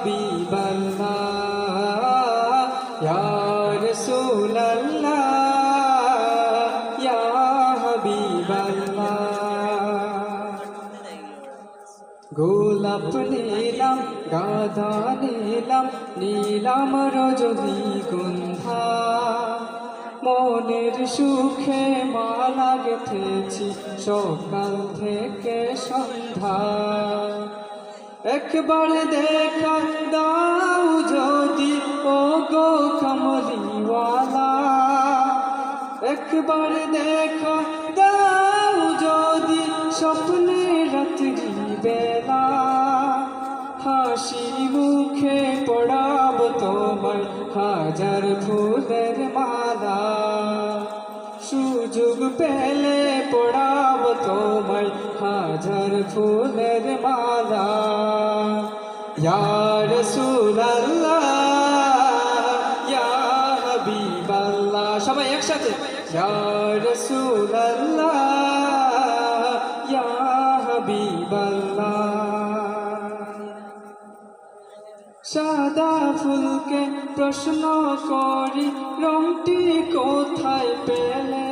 হাবিব আল্লাহ ইয়া রাসূল আল্লাহ ইয়া হাবিব আল্লাহ গোলাপ নীলাম, গাধা নীলাম নীলাম রজনী গন্ধা। মনের সুখে মালা গেথেছি সকাল থেকে সন্ধ্যা। একবার দেখা দাও যদি ও গো কমলিওয়ালা। একবার দেখা দাও যদি, স্বপ্নে রাত্রি বেলা। হাসি মুখে পড়াব তোমার হাজার ফুলের মালা। সুযোগ পেলে পড়াব তোমার হাজার ফুলের মালা। ইয়ার সুরাল্লাহ সবাই একসাথে। ইয়ার সুরাল্লাহ সাদা ফুলকে প্রশ্ন করি রংটি কোথায় পেলে?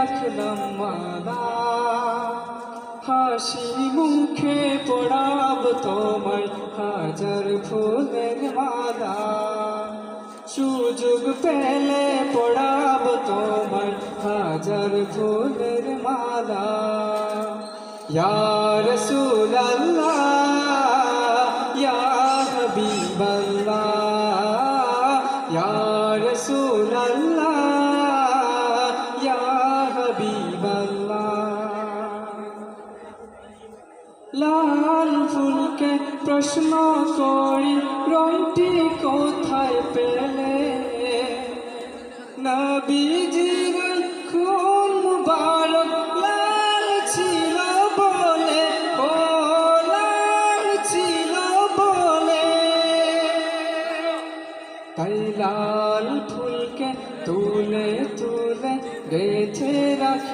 রাখলাম মালা। হাসি মুখে পড়াব তোমার হাজার ফুলের মালা। সুযোগ পেলে পড়াব তোমার হাজার ফুলের মালা। ইয়ার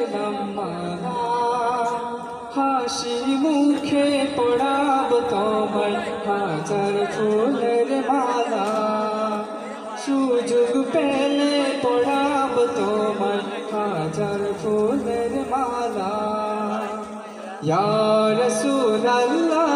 রাখলাম মালা হাসি মুখে পড়াব তোমার হাজার ফুলের মালা। সুযোগ পেলে পড়াব তোমার হাজার ফুলের মালা। ইয়ার রাসূলুল্লাহ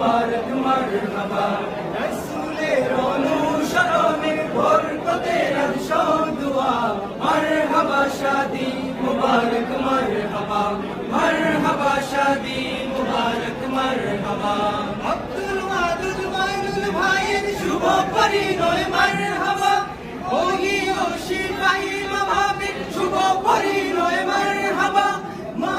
মুবারক মারহাবা রাসূলের অনুসরণে বরকতে সব দুয়া। মারহাবা শাদি মুবারক, মারহাবা। মারহাবা শাদি মুবারক, মারহাবা। আব্দুল ওয়াদুদ মাইনুল ভাইয়ের শুভ পরিণয়, মারহাবা। ওহি ও সিপাহী মাভাবে শুভ পরিণয়, মারহাবা। মা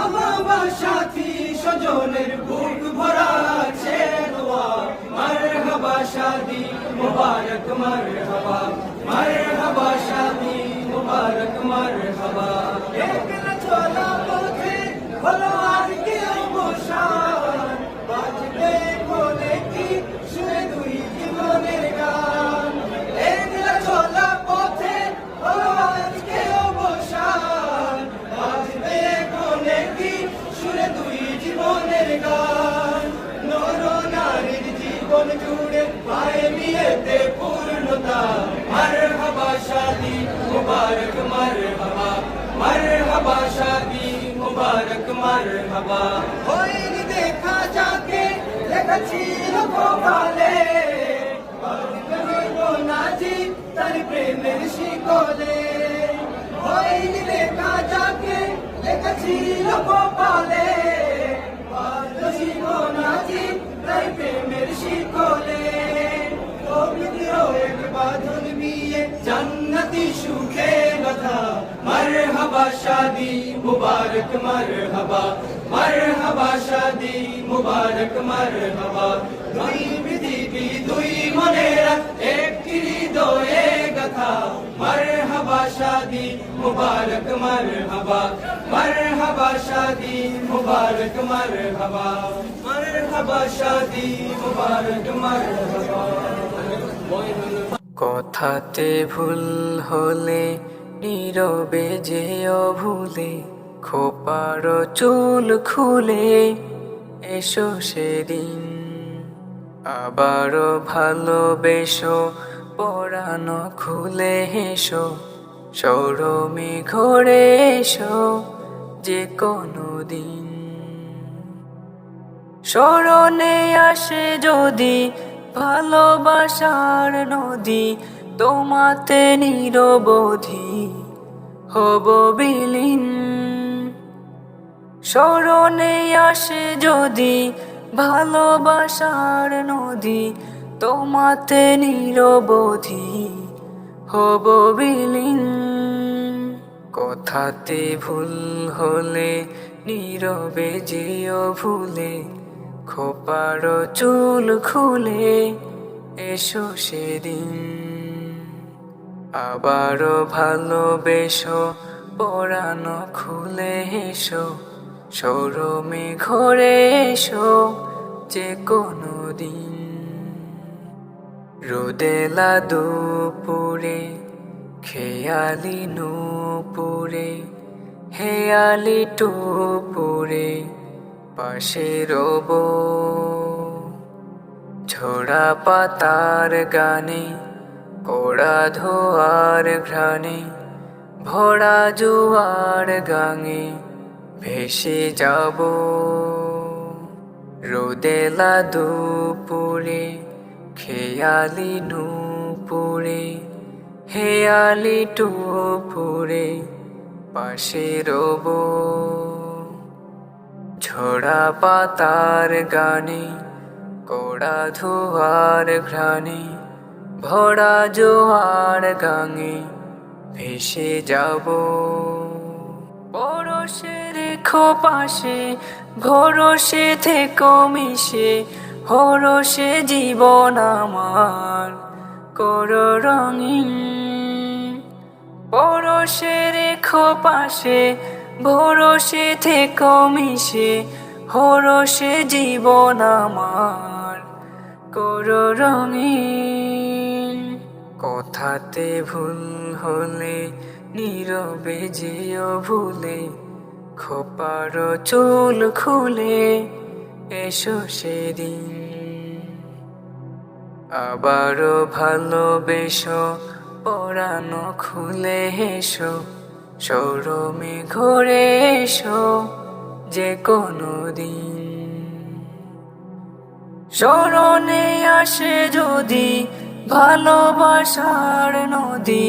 বাবা সাথী স্বজনের বুক ভরা আছে দোয়া মারহাবা শাদি, মুবারক মারহাবা। মারহাবা শাদি, মুবারক মারহাবা। একলা চলা পথে হলো আর কেউ অবসান মারহাবা, শাদি মুবারক, মারহাবা। হয়নি দেখা যাকে লেখা ছিল কপালে নাজি তার প্রেমের শিকলে। হয়নি দেখা যাকে লেখা ছিল কপালে নাজি তার প্রেমের শিকলে। পবিত্র এক বাঁধন বিয়ে জান্নাতি সুখে কথা মারহাবা, শাদি মুবারক, মারহাবা। মারহাবা, শাদি মুবারক, মারহাবা। দুই পৃথিবী দুই মনেরা এক হৃদয়ে কথা মারহাবা, শাদি মুবারক, মারহাবা। মারহাবা, শাদি মুবারক, মারহাবা। মারহাবা, শাদি মুবারক, মারহাবা। কথাতে ভুল হলে নীরবে যেও ভুলে, খোপার চুল খুলে, এসো সেদিন। আবারও ভালোবেসো পরানো খুলে হেসো, সৌরমে ঘরে এসো যে কোনো দিন। স্মরণে আসে যদি ভালোবাসার নদী তোমাতে নিরবধি হব বিলীন। স্মরণে আসে যদি ভালোবাসার নদী, তোমাতে নিরবধি হব বিলীন। কথাতে ভুল হলে, নীরবে যেও ভুলে, খোপার চুল খুলে, এসো সেদিন। আবারও ভালোবেসো পরানো খুলে এসো, সৌরমে ঘরে এসো, যে কোনো দিন। রোদেলা দুপুরে খেয়ালি নুপুরে, হেয়ালি টুপুরে, পাশে রব। ঝোড়া পাতার গানে কোড়া ধোয়ার ঘ্রাণে, ভরা জোয়ার গাঙে ভেসে যাব। রোদেলা দুপুরে খেয়ালি নুপুরে হেয়ালি টুপুরে পাশে রব। ঝোড়া পাতার গানে, কোড়া ধোয়ার ঘ্রাণে ভরা জোয়ার গাঙে ভেসে যাব। পরশে রেখো পাশে ভরসে থেকো মিশে হরসে জীবন আমার কর রঙিন। পরশে রেখো পাশে ভরসে থেকো মিশে হরসে জীবন আমার কর রঙিন। কথাতে ভুল হলে, নীরবে যেও ভুলে, খোপার চুল খুলে, এসো সেদিন। আবারও ভালোবেসো, পরানো খুলে হেসো, সৌরমে ঘুরে এসো যে কোনো দিন। স্মরণে আসে যদি ভালোবাসার নদী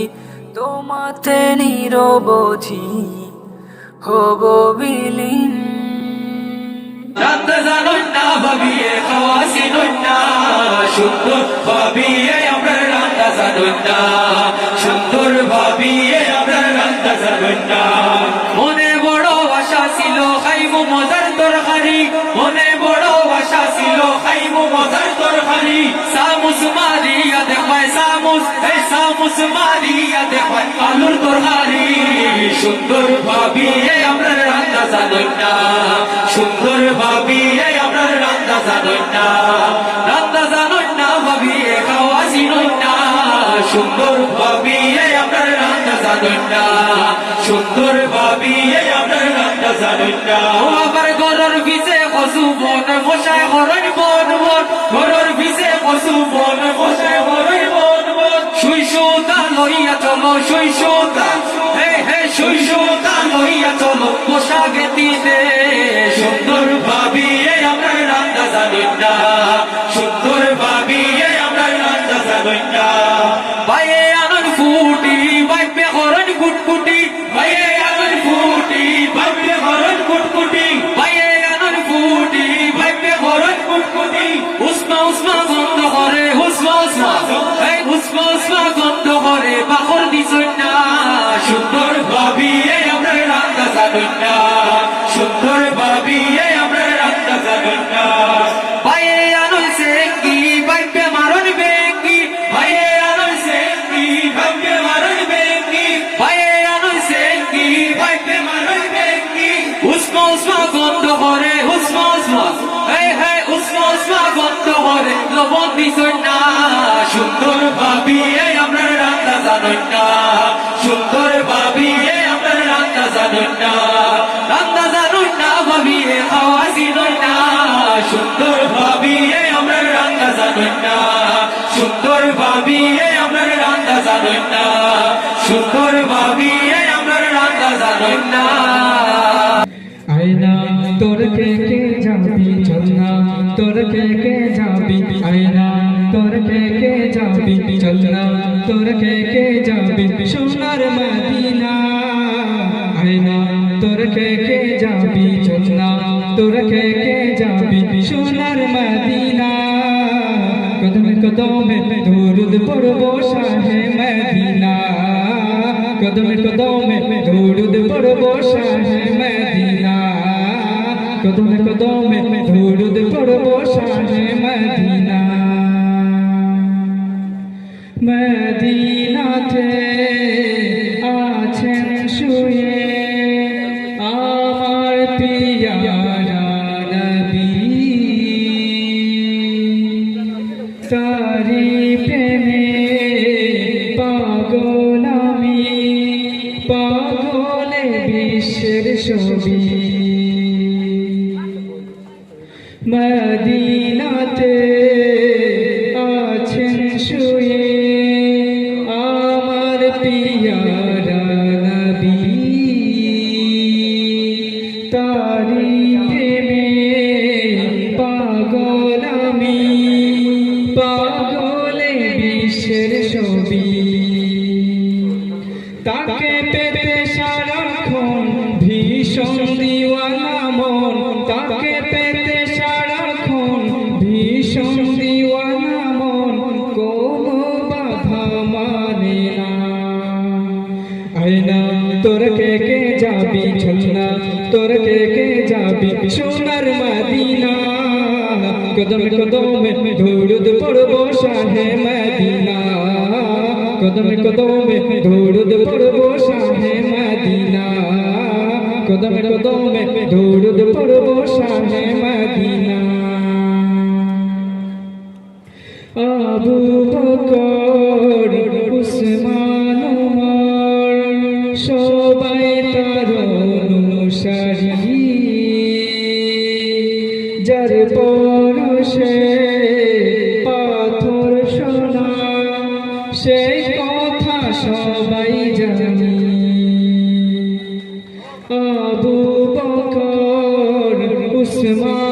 তোমাতে নিরবধি হব বিলীন। সুন্দর ভাবিয়ে আমরা সুন্দর ভাবিয়ে তরকারি সামুস মারিয়া দেখায় সামুস, এই সামুস মারিয়া দেখায় আলুর তরকারি সুন্দর ভাবিয়ে আমরা রান্না না সুন্দর ভাবিয়ে আমরা রান্না জানুন রান্না জানুন না ভাবিয়ে খাওয়া চিনুন না সুন্দর ভাবিয়ে আমরা রান্না না সুন্দর ভাবিয়ে আমরা রান্না জানুন ও আবার গরর বিজে কসু বন বন। গরর বিজে কসু বন মশাই হরণ বন শুই সুতা লইয়া চলো হে হে, শুই সুতা লইয়া চলো ফুটি বাইপে হরণ কুটকুটি বাইয়ে রান্না জানুন না সুন্দর ভাবিয়ে আমরা রান্না জানুন না বাইয়ে আনন সেঙ্গি বাইপে মারণ বেঙ্গি বাইয়ে আনন সেঙ্গি বাইপে মারণ বেঙ্গি বাইয়ে আনন সেঙ্গি বাইপে মারণ বেঙ্গি উসমা উসমা গন্ধ করে উসমা উসমা এই হে উসমা উসমা গন্ধ করে লবণ দিছই না সুন্দর ভাবিয়ে আমরা আমরা রান্না জানুন না রান্না জানুন না ভাবিয়ে খাওয়া চিনুন না সুন্দর ভাবিয়ে আমরা রান্না জানুন সুন্দর ভাবিয়ে আমরা রান্না জানুন সুন্দর ভাবিয়ে আমরা রান্না জানুন আয়না, তোর কে কে যাবি চলনা তোর কে কে তোর কে কে যাবি সোনার মদিনা? কদমে কদমে দরুদ পড়ব শাহে মদিনা। কদমে কদমে দরুদ পড়ব শাহে মদিনা। কদমে কদমে দরুদ পড়ব শাহে মদিনা। মদিনাতে আছেন কদম কদমে ধুরুদ পড়ব শাহে মদিনা কদম কদমে ধুরুদ পড়ব শাহে মদিনা কদম কদমে ধুরুদ পড়ব শাহে মদিনা Shema.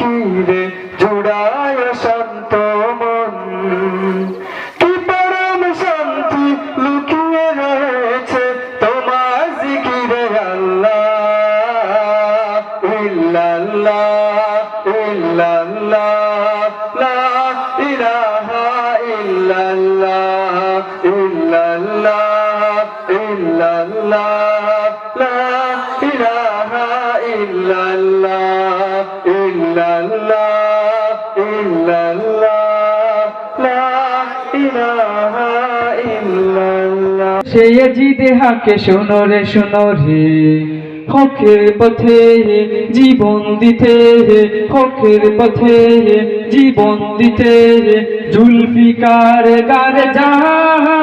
কি রে জোড়া সে জি দেহাকে শোনো রে শোনো রে। হকের পথে জীবন দিতে হকের পথে জীবন দিতে জুলফিকার গার জাহা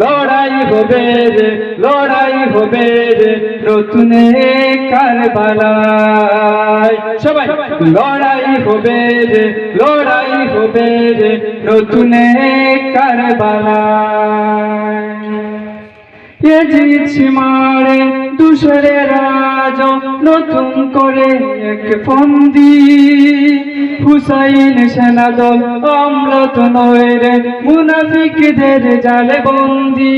লড়াই হবে রে, লড়াই হবে রে, নতুন কারবালায়। সবাই, লড়াই হবে রে, লড়াই হবে রে, নতুন কারবালায়। এ জিতছি সীমারে দুসরে রাজ নতুন করে এক ফন্দি। হুসাইন সেনাদল অমৃত নয় রে মুনাফিকদের জালে বন্দি।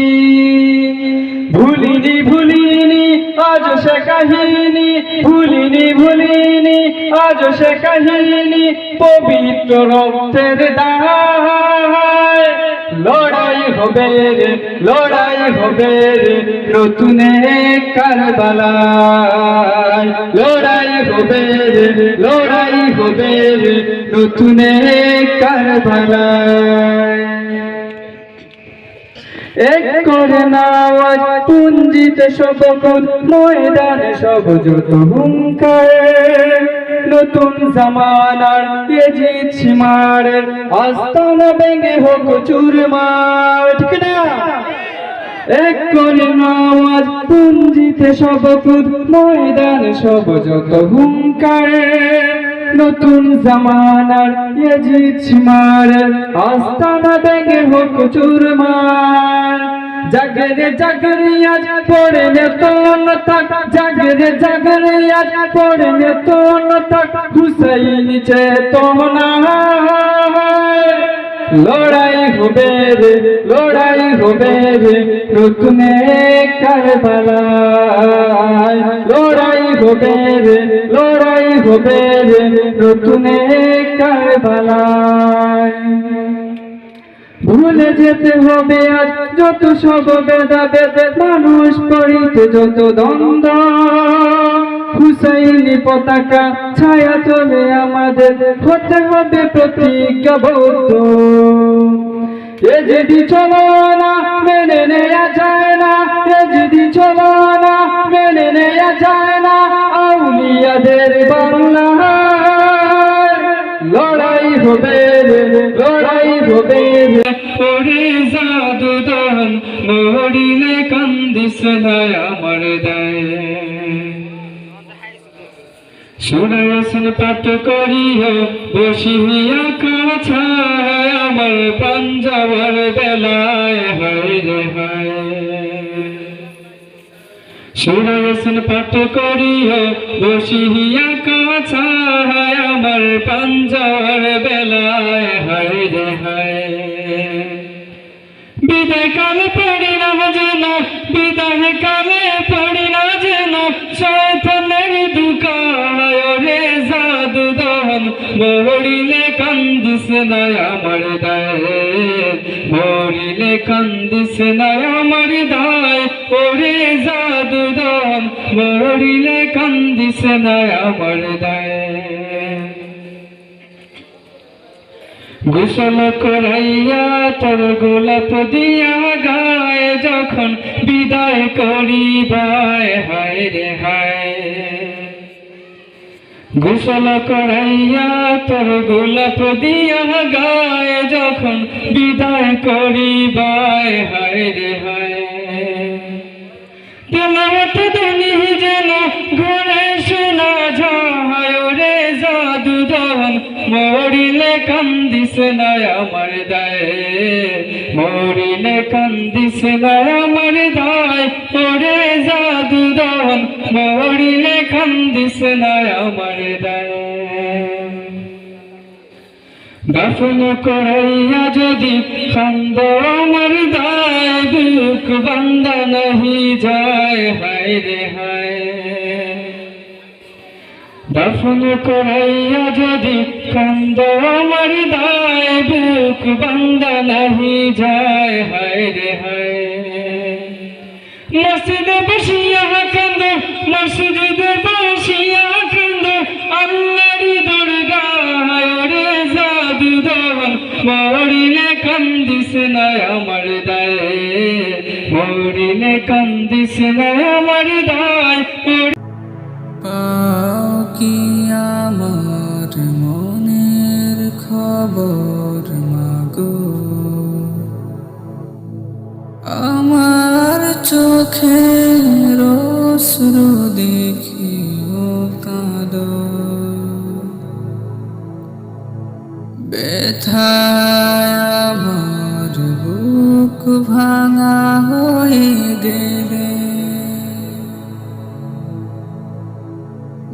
ভুলিনি ভুলিনি, আজ সে কাহিনী। ভুলিনি ভুলিনি, আজ সে কাহিনী। পবিত্র রক্তের দায়। লড়াই হবে রে, লড়াই হবে রে, নতুন লড়াই হবে নতুন এক করে নাওয়াজ সব যত নতুন জামানার তেজিত সীমারের আস্তানা ভেঙে হোক চুরমার, ঠিক না এক করে নামাজ পুঞ্জিতে সব কুদ ময়দান সব যত হুঙ্কার। নতুন জামানার ইয়াজিদ আস্তানা ভেঙে হোক চুরমার। জাগরে জাগরে আজ পড়ে নে তোন তাক জাগরে জাগরে আজ পড়ে নে তোন তাক হুসাইন চেতনা লড়াই হবে রে, লড়াই হবে রে, নতুন কারবালায় লড়াই হবে রে, লড়াই হবে রে, নতুন কারবালায় ভুলে যেতে হবে আজ যত সব বেদা বেদে মানুষ পড়িতে যত দ্বন্দ্ব। হুসাইনি পতাকা, ছায়া চলে আমাদের। হতে হবে প্রতিজ্ঞাবদ্ধ এ যদি চলো না মেনে নেয়া যায় না, এ যদি চলো না মেনে নেয়া যায় না, আউলিয়াদের বাংলা লড়াই হবে লড়াই হবে ওরে জাদুদান মরিলে কান্দিস আমার দায়। সুরাসন পাঠ করিয়া বসিয়া কাছায় আমার পাঞ্জাবার বেলায়, হায় রে হায়। সুরাসন পাঠ করিয়া বসিয়া কাছায় আমার পাঞ্জাবার বেলায়, হায় রে হায়। বিদায় কালে পড়ি না যেন, বিদায় কালে পড়ি না যেন শয়তানের মরিলে কান্দিস না আমার দায় মরিলে কান্দিস না আমার দায় ওরে জাদু দহন মরিলে কান্দিস না আমার দায় গোসল করাইয়া তোর গোলাপ দিয়া গায়ে যখন বিদায় করিবায় হায় রে হায় গোসল করাইয়া তোর গোলাপ দিয়া গায়ে যখন বিদায় করিবায়, হায় রে হায়। যেন জাদু মরিলে কান্দিস না আমার দায় মরিলে কান্দিস না আমার দায়, ওরে জাদু দহন মরিলে কান্দিস না আমার দায়। দাফন করাইয়া যদি খান্দ আমার দায় বুক বান্দা নাহি যায়, হায় রে হায়। দাফন করাইয়া যদি খান্দ আমার দায় বুক বান্দা নাহি যায়, হায় রে হায়। মসজিদে বসিয়া কান্দ মসজিদে বসিয়া কান্দ আল্লাহর দরগায় রে জাদু দহন মরিলে কান্দিস না আমার দায় মরিলে কান্দিস না আমার দায় চোখে রসরু দেখিও কাঁদ। ব্যথায় আমার বুক ভাঙা হয়ে গেলে।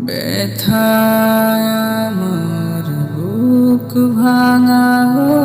ব্যথায় আমার বুক ভাঙা হয়ে